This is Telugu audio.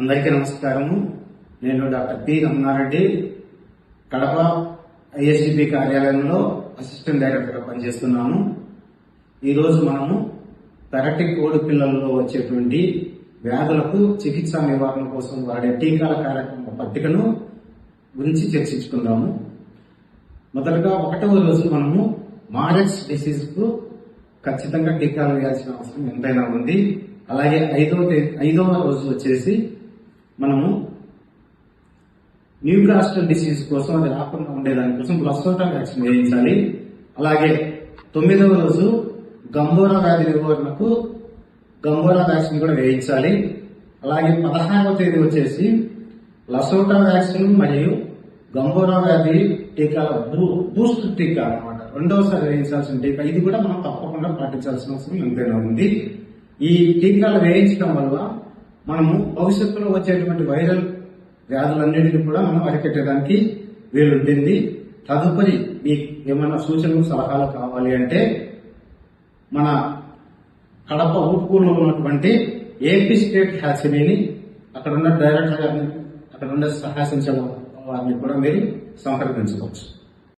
అందరికీ నమస్కారము. నేను doctor P Ramana Reddy Kadapa ISDP కార్యాలయంలో అసిస్టెంట్ డైరెక్టర్గా పనిచేస్తున్నాను. ఈరోజు మనము పెరటిక్ కోడి పిల్లల్లో వచ్చేటువంటి వ్యాధులకు చికిత్స నివారణ కోసం వాడే టీకాల కార్యక్రమ పట్టికను గురించి చర్చించుకుందాము. మొదటగా ఒకటవ రోజు మనము మారెక్స్ డిసీజ్కు ఖచ్చితంగా టీకాలు వేయాల్సిన అవసరం ఎంతైనా ఉంది. అలాగే ఐదవ ఐదవ రోజు వచ్చేసి మనము న్యూకాస్టల్ డిసీజ్ కోసం అది రాకుండా ఉండేదానికోసం ప్రస్తుతం వ్యాక్సిన్ వేయించాలి. అలాగే తొమ్మిదవ రోజు గంబోరా వ్యాధి నివారణకు గంబోరా వ్యాక్సిన్ కూడా వేయించాలి. అలాగే పదహారవ తేదీ వచ్చేసి లసోటా వ్యాక్సిన్ మరియు గంబోరా వ్యాధి టీకాల బూ- బూస్ట్ టీకా అన్నమాట. రెండవసారి వేయించాల్సిన టీకా. ఇది కూడా మనం తప్పకుండా పాటించాల్సిన అవసరం ఎంతైనా ఉంది. ఈ టీకాలు వేయించడం వల్ల మనము భవిష్యత్తులో వచ్చేటువంటి వైరల్ వ్యాధులన్నింటినీ కూడా మనం అరికట్టడానికి వీలుంటుంది తదుపరి మీకు ఏమైనా సూచనలు సలహాలు కావాలి అంటే మన కడప ఉప్పులో ఉన్నటువంటి ఏపీ స్టేట్ హ్యాచరీని అక్కడ ఉన్న డైరెక్టర్ గారిని అక్కడ ఉన్న సహాసించే వారిని కూడా మీరు సంప్రదించవచ్చు.